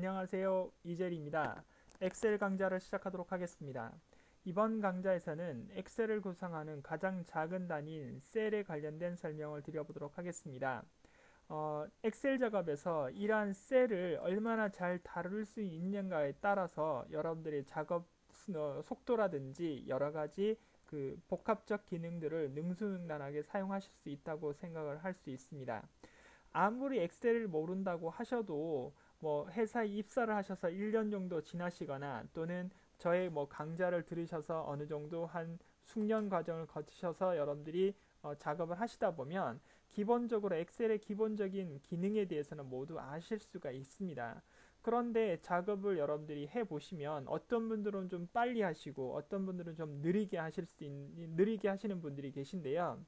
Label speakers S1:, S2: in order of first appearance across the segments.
S1: 안녕하세요. 이젤입니다. 엑셀 강좌를 시작하도록 하겠습니다. 이번 강좌에서는 엑셀을 구성하는 가장 작은 단위인 셀에 관련된 설명을 드려보도록 하겠습니다. 어, 엑셀 작업에서 이러한 셀을 얼마나 잘 다룰 수 있는가에 따라서 여러분들의 작업 어, 속도라든지 여러 가지 그 복합적 기능들을 능수능란하게 사용하실 수 있다고 생각을 할 수 있습니다. 아무리 엑셀을 모른다고 하셔도 뭐 회사에 입사를 하셔서 1년 정도 지나시거나 또는 저의 뭐 강좌를 들으셔서 어느 정도 한 숙련 과정을 거치셔서 여러분들이 어, 작업을 하시다 보면 기본적으로 엑셀의 기본적인 기능에 대해서는 모두 아실 수가 있습니다. 그런데 작업을 여러분들이 해 보시면 어떤 분들은 좀 빨리 하시고 어떤 분들은 좀 느리게 하실 수 있는 느리게 하시는 분들이 계신데요.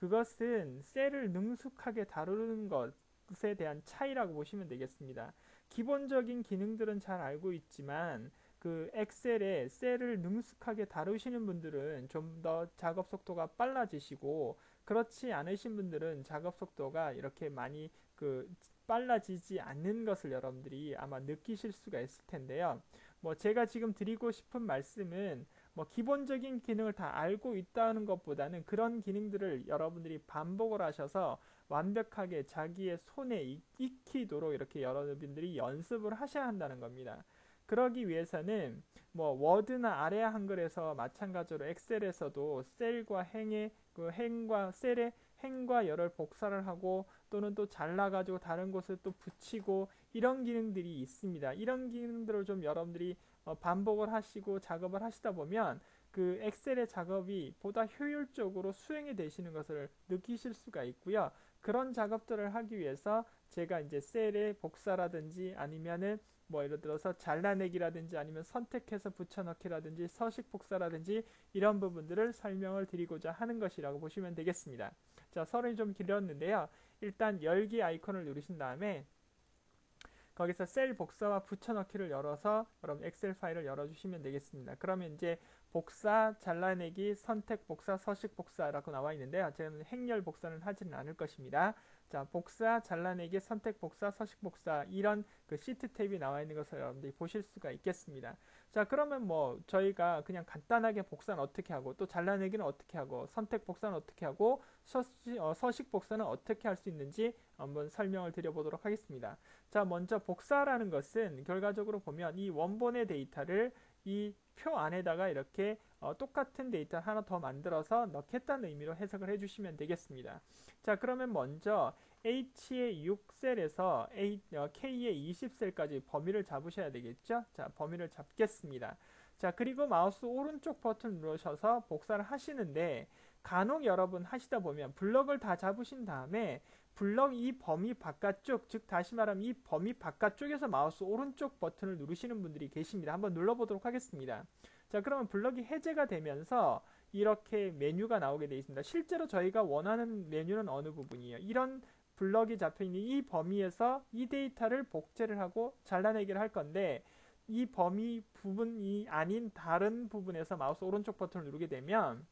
S1: 그것은 셀을 능숙하게 다루는 것에 대한 차이라고 보시면 되겠습니다. 기본적인 기능들은 잘 알고 있지만 그 엑셀에 셀을 능숙하게 다루시는 분들은 좀 더 작업 속도가 빨라지시고 그렇지 않으신 분들은 작업 속도가 이렇게 많이 그 빨라지지 않는 것을 여러분들이 아마 느끼실 수가 있을 텐데요. 뭐 제가 지금 드리고 싶은 말씀은 뭐 기본적인 기능을 다 알고 있다는 것보다는 그런 기능들을 여러분들이 반복을 하셔서 완벽하게 자기의 손에 익히도록 이렇게 여러분들이 연습을 하셔야 한다는 겁니다. 그러기 위해서는 뭐 워드나 아래 한글에서 마찬가지로 엑셀에서도 셀과 행의 그 행과 셀의 행과 열을 복사를 하고 또는 또 잘라가지고 다른 곳에 또 붙이고 이런 기능들이 있습니다. 이런 기능들을 좀 여러분들이 어, 반복을 하시고 작업을 하시다 보면 그 엑셀의 작업이 보다 효율적으로 수행이 되시는 것을 느끼실 수가 있고요. 그런 작업들을 하기 위해서 제가 이제 셀의 복사라든지 아니면은 뭐 예를 들어서 잘라내기라든지 아니면 선택해서 붙여넣기라든지 서식 복사라든지 이런 부분들을 설명을 드리고자 하는 것이라고 보시면 되겠습니다. 자, 서론이 좀 길었는데요. 일단 열기 아이콘을 누르신 다음에 거기서 셀 복사와 붙여넣기를 열어서 여러분 엑셀 파일을 열어주시면 되겠습니다. 그러면 이제 복사, 잘라내기, 선택 복사, 서식 복사라고 나와 있는데요. 저는 행렬 복사는 하지는 않을 것입니다. 자, 복사, 잘라내기, 선택 복사, 서식 복사 이런 그 시트 탭이 나와 있는 것을 여러분들이 보실 수가 있겠습니다. 자, 그러면 뭐 저희가 그냥 간단하게 복사는 어떻게 하고 또 잘라내기는 어떻게 하고 선택 복사는 어떻게 하고 서식, 어, 서식 복사는 어떻게 할 수 있는지 한번 설명을 드려보도록 하겠습니다. 자, 먼저 복사라는 것은 결과적으로 보면 이 원본의 데이터를 이 표 안에다가 이렇게 어, 똑같은 데이터 하나 더 만들어서 넣겠다는 의미로 해석을 해주시면 되겠습니다. 자 그러면 먼저 H의 6셀에서 A, 어, K의 20셀까지 범위를 잡으셔야 되겠죠. 자 범위를 잡겠습니다. 자 그리고 마우스 오른쪽 버튼 누르셔서 복사를 하시는데 간혹 여러분 하시다 보면 블럭을 다 잡으신 다음에 블럭 이 범위 바깥쪽 즉 다시 말하면 이 범위 바깥쪽에서 마우스 오른쪽 버튼을 누르시는 분들이 계십니다. 한번 눌러보도록 하겠습니다. 자 그러면 블럭이 해제가 되면서 이렇게 메뉴가 나오게 되어 있습니다. 실제로 저희가 원하는 메뉴는 어느 부분이에요. 이런 블럭이 잡혀있는 이 범위에서 이 데이터를 복제를 하고 잘라내기를 할 건데 이 범위 부분이 아닌 다른 부분에서 마우스 오른쪽 버튼을 누르게 되면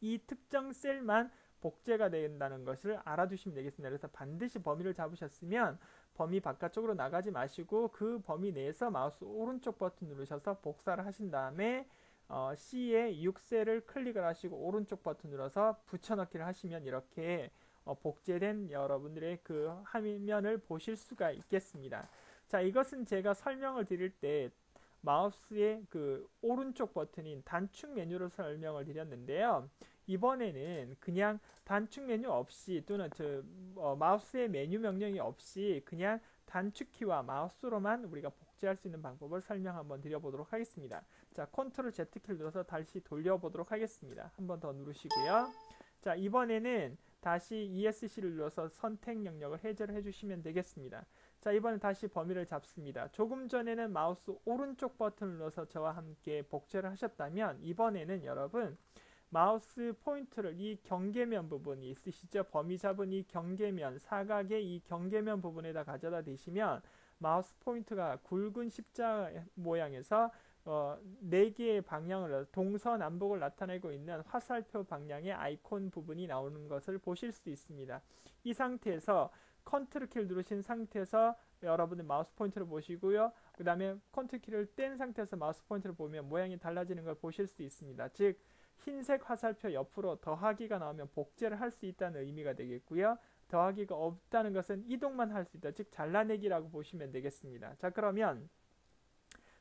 S1: 이 특정 셀만 복제가 된다는 것을 알아두시면 되겠습니다. 그래서 반드시 범위를 잡으셨으면 범위 바깥쪽으로 나가지 마시고 그 범위 내에서 마우스 오른쪽 버튼 누르셔서 복사를 하신 다음에 어, C의 6셀을 클릭을 하시고 오른쪽 버튼 눌러서 붙여넣기를 하시면 이렇게 어, 복제된 여러분들의 그 화면을 보실 수가 있겠습니다. 자, 이것은 제가 설명을 드릴 때 마우스의 그 오른쪽 버튼인 단축 메뉴를 설명을 드렸는데요. 이번에는 그냥 단축 메뉴 없이 또는 저 어, 마우스의 메뉴 명령이 없이 그냥 단축키와 마우스로만 우리가 복제할 수 있는 방법을 설명 한번 드려보도록 하겠습니다. 자, 컨트롤 Z키를 눌러서 다시 돌려보도록 하겠습니다. 한번 더 누르시고요. 자, 이번에는 다시 ESC를 눌러서 선택 영역을 해제를 해주시면 되겠습니다. 자, 이번엔 다시 범위를 잡습니다. 조금 전에는 마우스 오른쪽 버튼을 눌러서 저와 함께 복제를 하셨다면 이번에는 여러분 마우스 포인트를 이 경계면 부분이 있으시죠? 범위 잡은 이 경계면, 사각의 이 경계면 부분에다 가져다 대시면 마우스 포인트가 굵은 십자 모양에서 어, 4개의 방향을 동서남북을 나타내고 있는 화살표 방향의 아이콘 부분이 나오는 것을 보실 수 있습니다. 이 상태에서 컨트롤 키를 누르신 상태에서 여러분들 마우스 포인터를 보시고요. 그 다음에 컨트롤 키를 뗀 상태에서 마우스 포인터를 보면 모양이 달라지는 걸 보실 수 있습니다. 즉 흰색 화살표 옆으로 더하기가 나오면 복제를 할 수 있다는 의미가 되겠고요. 더하기가 없다는 것은 이동만 할 수 있다. 즉 잘라내기라고 보시면 되겠습니다. 자 그러면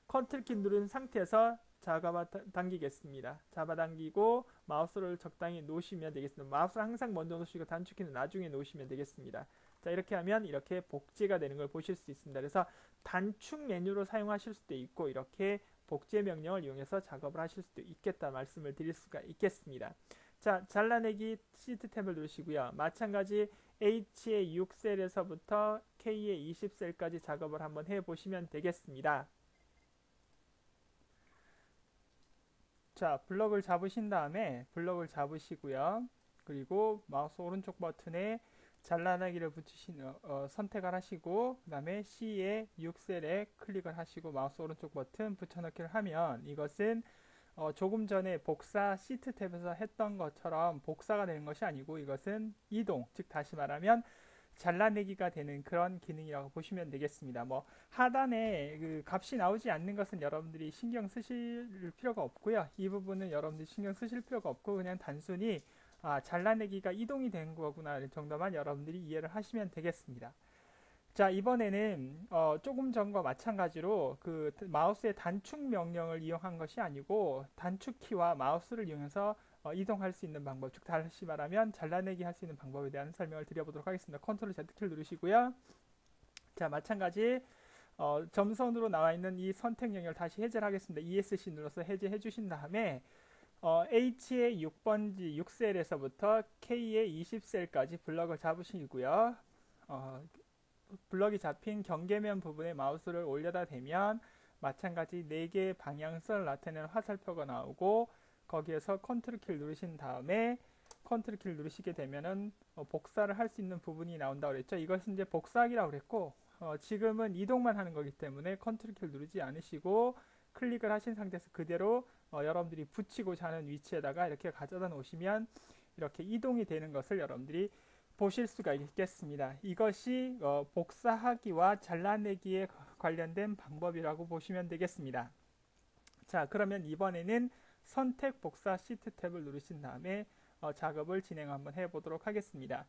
S1: 컨트롤 키 누른 상태에서 잡아 당기겠습니다. 잡아당기고 마우스를 적당히 놓으시면 되겠습니다. 마우스를 항상 먼저 놓으시고 단축키는 나중에 놓으시면 되겠습니다. 자 이렇게 하면 이렇게 복제가 되는 걸 보실 수 있습니다. 그래서 단축 메뉴로 사용하실 수도 있고 이렇게 복제 명령을 이용해서 작업을 하실 수도 있겠다 말씀을 드릴 수가 있겠습니다. 자 잘라내기 시트 탭을 누르시고요. 마찬가지 H의 6셀에서부터 K의 20셀까지 작업을 한번 해보시면 되겠습니다. 자 블럭을 잡으신 다음에 블럭을 잡으시고요. 그리고 마우스 오른쪽 버튼에 잘라내기를 붙이신 어, 어, 선택을 하시고 그 다음에 C의 6셀에 클릭을 하시고 마우스 오른쪽 버튼 붙여넣기를 하면 이것은 어, 조금 전에 복사 시트 탭에서 했던 것처럼 복사가 되는 것이 아니고 이것은 이동 즉 다시 말하면 잘라내기가 되는 그런 기능이라고 보시면 되겠습니다. 뭐 하단에 그 값이 나오지 않는 것은 여러분들이 신경 쓰실 필요가 없고요. 이 부분은 여러분들이 신경 쓰실 필요가 없고 그냥 단순히 아, 잘라내기가 이동이 된 거구나 정도만 여러분들이 이해를 하시면 되겠습니다. 자 이번에는 어, 조금 전과 마찬가지로 그 마우스의 단축 명령을 이용한 것이 아니고 단축 키와 마우스를 이용해서 어, 이동할 수 있는 방법 즉 다시 말하면 잘라내기 할 수 있는 방법에 대한 설명을 드려보도록 하겠습니다. 컨트롤 Z키를 누르시고요. 자 마찬가지 어, 점선으로 나와 있는 이 선택 영역을 다시 해제를 하겠습니다. ESC 눌러서 해제해 주신 다음에 어, H의 6번지 6셀에서부터 K의 20셀까지 블럭을 잡으시고요. 어, 블럭이 잡힌 경계면 부분에 마우스를 올려다 대면 마찬가지 4개의 방향성을 나타내는 화살표가 나오고 거기에서 컨트롤 키를 누르신 다음에 컨트롤 키를 누르시게 되면은 어, 복사를 할 수 있는 부분이 나온다고 그랬죠. 이것은 이제 복사하기라고 그랬고 어, 지금은 이동만 하는 거기 때문에 컨트롤 키를 누르지 않으시고 클릭을 하신 상태에서 그대로 어, 여러분들이 붙이고자 하는 위치에다가 이렇게 가져다 놓으시면 이렇게 이동이 되는 것을 여러분들이 보실 수가 있겠습니다. 이것이 어, 복사하기와 잘라내기에 관련된 방법이라고 보시면 되겠습니다. 자 그러면 이번에는 선택 복사 시트 탭을 누르신 다음에 어, 작업을 진행 한번 해보도록 하겠습니다.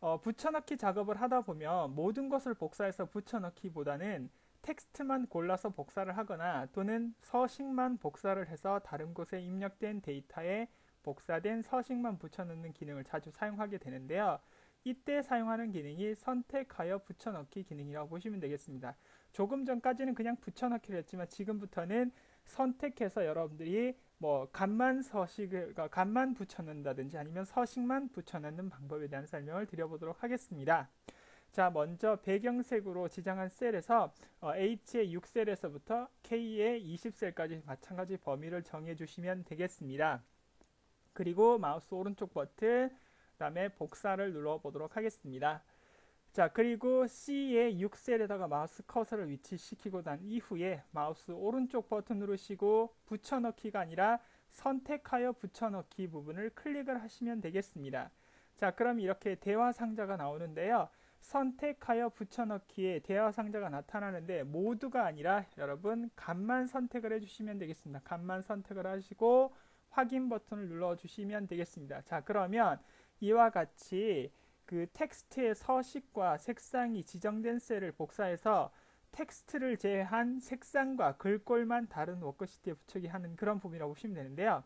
S1: 어, 붙여넣기 작업을 하다 보면 모든 것을 복사해서 붙여넣기보다는 텍스트만 골라서 복사를 하거나 또는 서식만 복사를 해서 다른 곳에 입력된 데이터에 복사된 서식만 붙여넣는 기능을 자주 사용하게 되는데요. 이때 사용하는 기능이 선택하여 붙여넣기 기능이라고 보시면 되겠습니다. 조금 전까지는 그냥 붙여넣기를 했지만 지금부터는 선택해서 여러분들이 뭐 간만 서식을 그러니까 간만 붙여넣는다든지 아니면 서식만 붙여넣는 방법에 대한 설명을 드려보도록 하겠습니다. 자 먼저 배경색으로 지정한 셀에서 어, H의 6셀에서부터 K의 20셀까지 마찬가지 범위를 정해 주시면 되겠습니다. 그리고 마우스 오른쪽 버튼 그 다음에 복사를 눌러 보도록 하겠습니다. 자 그리고 C의 6셀에다가 마우스 커서를 위치시키고 난 이후에 마우스 오른쪽 버튼 누르시고 붙여넣기가 아니라 선택하여 붙여넣기 부분을 클릭을 하시면 되겠습니다. 자 그럼 이렇게 대화 상자가 나오는데요. 선택하여 붙여넣기에 대화 상자가 나타나는데 모두가 아니라 여러분 값만 선택을 해주시면 되겠습니다. 값만 선택을 하시고 확인 버튼을 눌러주시면 되겠습니다. 자 그러면 이와 같이 그 텍스트의 서식과 색상이 지정된 셀을 복사해서 텍스트를 제외한 색상과 글꼴만 다른 워크시트에 붙이게 하는 그런 부분이라고 보시면 되는데요.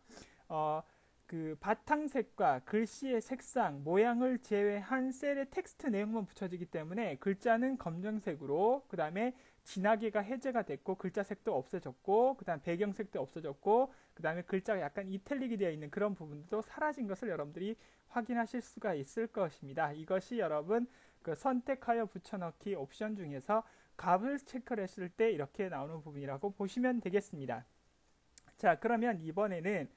S1: 어, 그 바탕색과 글씨의 색상, 모양을 제외한 셀의 텍스트 내용만 붙여지기 때문에 글자는 검정색으로 그 다음에 진하게가 해제가 됐고 글자 색도 없어졌고 그 다음 배경색도 없어졌고 그 다음에 글자가 약간 이탈릭이 되어 있는 그런 부분도 사라진 것을 여러분들이 확인하실 수가 있을 것입니다. 이것이 여러분 그 선택하여 붙여넣기 옵션 중에서 값을 체크를 했을 때 이렇게 나오는 부분이라고 보시면 되겠습니다. 자 그러면 이번에는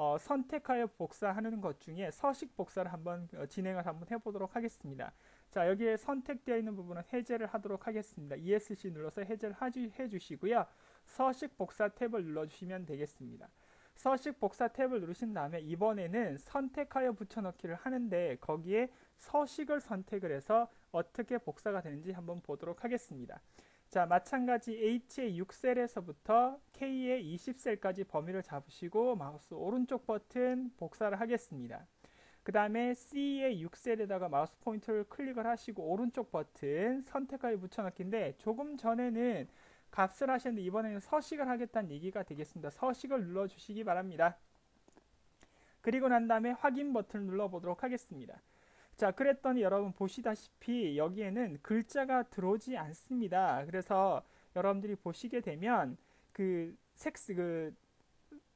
S1: 어, 선택하여 복사하는 것 중에 서식 복사를 한번 어, 진행을 한번 해보도록 하겠습니다. 자 여기에 선택되어 있는 부분은 해제를 하도록 하겠습니다. ESC 눌러서 해제를 해주시고요. 서식 복사 탭을 눌러주시면 되겠습니다. 서식 복사 탭을 누르신 다음에 이번에는 선택하여 붙여넣기를 하는데 거기에 서식을 선택을 해서 어떻게 복사가 되는지 한번 보도록 하겠습니다. 자, 마찬가지 H의 6셀에서부터 K의 20셀까지 범위를 잡으시고 마우스 오른쪽 버튼 복사를 하겠습니다. 그 다음에 C의 6셀에다가 마우스 포인터를 클릭을 하시고 오른쪽 버튼 선택하기 붙여넣기인데 조금 전에는 값을 하셨는데 이번에는 서식을 하겠다는 얘기가 되겠습니다. 서식을 눌러주시기 바랍니다. 그리고 난 다음에 확인 버튼을 눌러보도록 하겠습니다. 자, 그랬더니 여러분 보시다시피 여기에는 글자가 들어오지 않습니다. 그래서 여러분들이 보시게 되면 그 섹스 그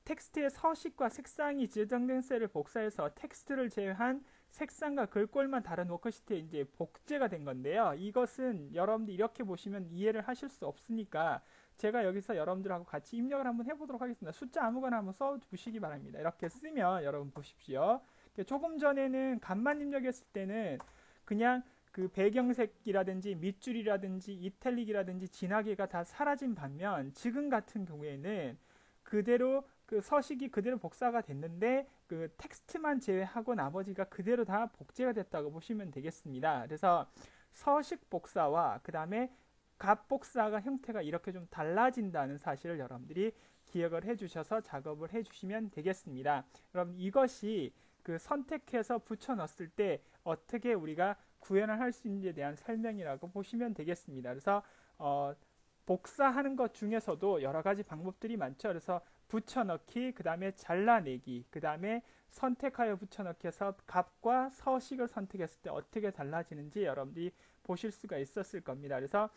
S1: 텍스트의 서식과 색상이 지정된 셀을 복사해서 텍스트를 제외한 색상과 글꼴만 다른 워크시트에 이제 복제가 된 건데요. 이것은 여러분들 이렇게 보시면 이해를 하실 수 없으니까 제가 여기서 여러분들하고 같이 입력을 한번 해보도록 하겠습니다. 숫자 아무거나 한번 써주시기 바랍니다. 이렇게 쓰면 여러분 보십시오. 조금 전에는 간만 입력했을 때는 그냥 그 배경색이라든지 밑줄이라든지 이탈릭이라든지 진하게가 다 사라진 반면 지금 같은 경우에는 그대로 그 서식이 그대로 복사가 됐는데 그 텍스트만 제외하고 나머지가 그대로 다 복제가 됐다고 보시면 되겠습니다. 그래서 서식 복사와 그 다음에 값 복사가 형태가 이렇게 좀 달라진다는 사실을 여러분들이 기억을 해주셔서 작업을 해주시면 되겠습니다. 여러분 이것이 그 선택해서 붙여 넣었을 때 어떻게 우리가 구현을 할 수 있는지에 대한 설명이라고 보시면 되겠습니다. 그래서 어, 복사하는 것 중에서도 여러 가지 방법들이 많죠. 그래서 붙여넣기, 그 다음에 잘라내기, 그 다음에 선택하여 붙여넣기 해서 값과 서식을 선택했을 때 어떻게 달라지는지 여러분들이 보실 수가 있었을 겁니다. 그래서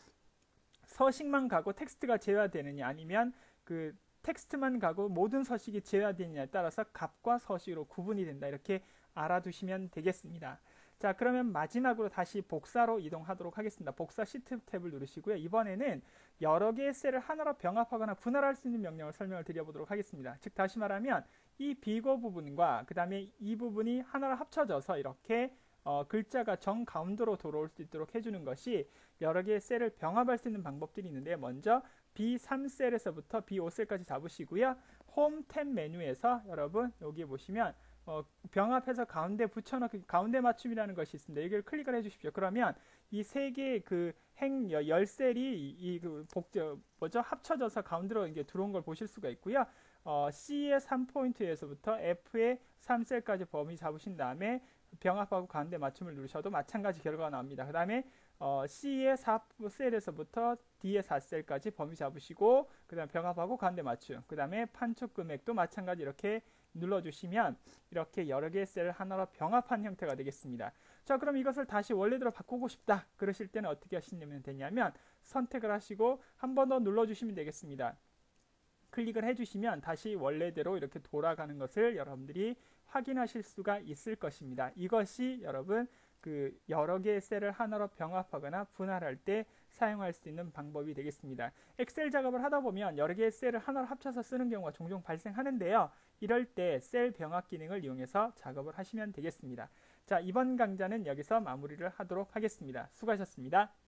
S1: 서식만 가고 텍스트가 제외되느냐 아니면 그 텍스트만 가고 모든 서식이 제외되느냐에 따라서 값과 서식으로 구분이 된다. 이렇게 알아두시면 되겠습니다. 자 그러면 마지막으로 다시 복사로 이동하도록 하겠습니다. 복사 시트 탭을 누르시고요. 이번에는 여러 개의 셀을 하나로 병합하거나 분할할 수 있는 명령을 설명을 드려보도록 하겠습니다. 즉 다시 말하면 이 비고 부분과 그 다음에 이 부분이 하나로 합쳐져서 이렇게 어, 글자가 정 가운데로 돌아올 수 있도록 해주는 것이 여러 개의 셀을 병합할 수 있는 방법들이 있는데 먼저 B3셀에서부터 B5셀까지 잡으시고요. 홈 탭 메뉴에서 여러분 여기 보시면 어, 병합해서 가운데 붙여넣기 가운데 맞춤이라는 것이 있습니다. 여기를 클릭을 해주십시오. 그러면 이 세 개의 그 행 열셀이 이그 복제 뭐죠 합쳐져서 가운데로 이게 들어온 걸 보실 수가 있고요. 어, C의 3포인트에서부터 F의 3셀까지 범위 잡으신 다음에 병합하고 가운데 맞춤을 누르셔도 마찬가지 결과가 나옵니다. 그 다음에 어, C의 4셀에서부터 D의 4셀까지 범위 잡으시고 그 다음에 병합하고 가운데 맞춤 그 다음에 판촉 금액도 마찬가지 이렇게 눌러주시면 이렇게 여러 개의 셀을 하나로 병합한 형태가 되겠습니다. 자 그럼 이것을 다시 원래대로 바꾸고 싶다 그러실 때는 어떻게 하시면 되냐면 선택을 하시고 한 번 더 눌러주시면 되겠습니다. 클릭을 해주시면 다시 원래대로 이렇게 돌아가는 것을 여러분들이 확인하실 수가 있을 것입니다. 이것이 여러분 그 여러 개의 셀을 하나로 병합하거나 분할할 때 사용할 수 있는 방법이 되겠습니다. 엑셀 작업을 하다 보면 여러 개의 셀을 하나로 합쳐서 쓰는 경우가 종종 발생하는데요. 이럴 때 셀 병합 기능을 이용해서 작업을 하시면 되겠습니다. 자, 이번 강좌는 여기서 마무리를 하도록 하겠습니다. 수고하셨습니다.